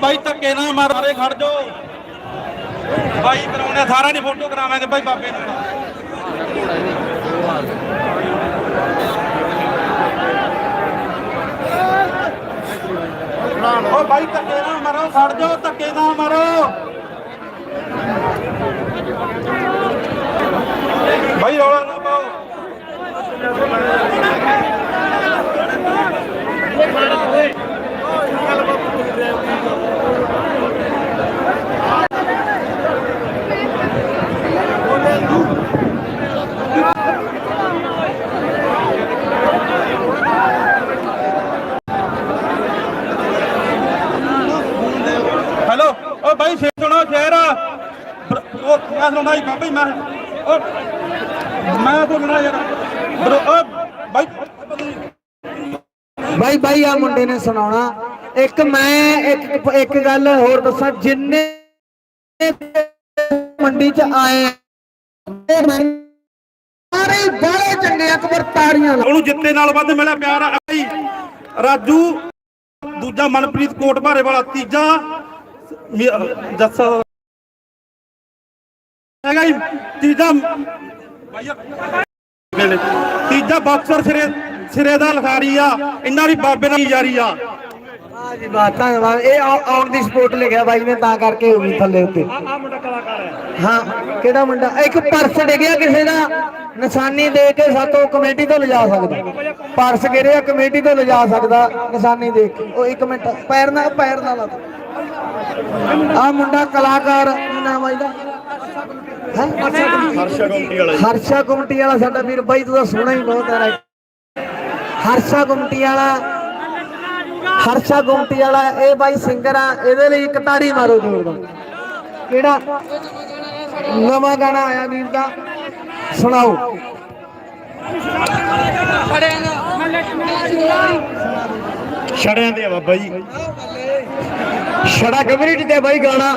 ਯਾਰ ਸਾਰੇ ਖੜ ਜਾਓ। ਬਾਈ ਕਰਾਉਣੇ ਸਾਰਿਆਂ ਦੀ ਫੋਟੋ ਕਰਾਵਾਂਗੇ ਬਾਈ ਬਾਬੇ ਨਾਲ ਓ ਬਾਈ ਧੱਕੇ ਨਾ ਮਾਰੋ, ਖੜ ਜਾਓ, ਧੱਕੇ ਨਾ ਮਾਰੋ ਬਾਈ ਰੌਲਾ ਨਾ ਪਾਓ ਹੈਲੋ ਓ ਬਾਈ ਸੁਣੋ ਸ਼ੇਰ ਬਰ- ਉਹ ਮੈਂ ਸੁਣਾਉਣਾ ਜੀ ਬਾਬਾ ਮੈਂ ਓ ਮੈਂ ਬੋਲਣਾ ਯਾਰ। ਬਰੋ ਓ ਬਾਈ ਬਾਈ ਬਾਈ ਆ ਮੁੰਡੇ ਨੇ ਸੁਣਾਉਣਾ। ਇੱਕ ਮੈਂ ਇੱਕ ਇੱਕ ਗੱਲ ਹੋਰ ਦੱਸਾਂ ਜਿੰਨੇ ਮੰਡੀ ਚ ਆਏ ਸਾਰੇ ਬੜੇ ਚੰਗੇ ਅਕਬਰ ਤਾੜੀਆਂ ਉਹਨੂੰ ਜਿੱਤੇ ਨਾਲ ਵੱਧ ਮਿਲਿਆ ਪਿਆਰ ਆ ਬਾਈ। ਰਾਜੂ ਦੂਜਾ ਮਨਪ੍ਰੀਤ ਕੋਟ ਭਾਰੇ ਵਾਲਾ ਤੀਜਾ ਜੱਸਾ ਹੈਗਾ ਜੀ ਤੀਜਾ ਮਿਲੇ। ਬਾਕਸਰ ਸਿਰੇ ਸਿਰੇ ਦਾ ਲਖਾਰੀ ਆ ਇਹਨਾਂ ਦੀ ਬਾਬੇ ਨਾਲ ਜਾਰੀ ਆ। ਵਾਹ ਜੀ ਵਾਹ ਧੰਨਵਾਦ ਇਹ ਆਨ ਦੀ ਸਪੋਰਟ ਲਿਖਿਆ ਬਾਈ ਨੇ ਤਾਂ ਕਰਕੇ ਹੋ ਗਈ ਥੱਲੇ ਉੱਤੇ। ਆ ਮੁੰਡਾ ਕਲਾਕਾਰ ਹੈ। ਹਾਂ ਕਿਹੜਾ ਮੁੰਡਾ? ਇੱਕ ਪਰਸ ਡਿੱਗਿਆ ਕਿਸੇ ਦਾ ਨਿਸ਼ਾਨੀ ਦੇ ਕੇ ਸਾਤੋਂ ਕਮੇਟੀ ਤੋਂ ਲਿਜਾ ਸਕਦਾ। ਪਰਸ ਗਿਰਿਆ ਕਮੇਟੀ ਤੋਂ ਲਿਜਾ ਸਕਦਾ ਨਿਸ਼ਾਨੀ ਦੇ ਕੇ। ਉਹ ਇੱਕ ਮਿੰਟ ਪੈਰ ਨਾਲ ਪੈਰ ਨਾਲ ਆ ਮੁੰਡਾ ਕਲਾਕਾਰ ਕੀ ਨਾਮ ਆ ਇਹਦਾ? ਹਰਸ਼ਾ ਗੁੰਟੀ ਵਾਲਾ ਹਰਸ਼ਾ ਗੁੰਮਟੀ ਵਾਲਾ ਸਾਡਾ ਵੀਰ ਬਾਈ ਤੂੰ ਤਾਂ ਸੋਹਣਾ ਹੀ ਬਹੁਤ ਹੈ। ਹਰਸ਼ਾ ਗੁੰਮਟੀ ਵਾਲਾ ਹਰਸ਼ਾ ਗੁੰਮਟੀ ਵਾਲਾ ਇਹ ਬਾਈ ਸਿੰਗਰ ਆ ਇਹਦੇ ਲਈ ਇੱਕ ਤਾੜੀ ਮਾਰੋ ਜ਼ੋਰਦਾਰ ਕਿਹੜਾ? ਨਵਾਂ ਗਾਣਾ ਆਇਆ ਵੀਰ ਦਾ। ਸੁਣਾਓ। ਛੜਿਆਂ ਦੇ ਬਾਬਾ ਜੀ। ਛੜਾ ਕਮਿਊਨਿਟੀ ਤੇ ਬਾਈ ਗਾਣਾ।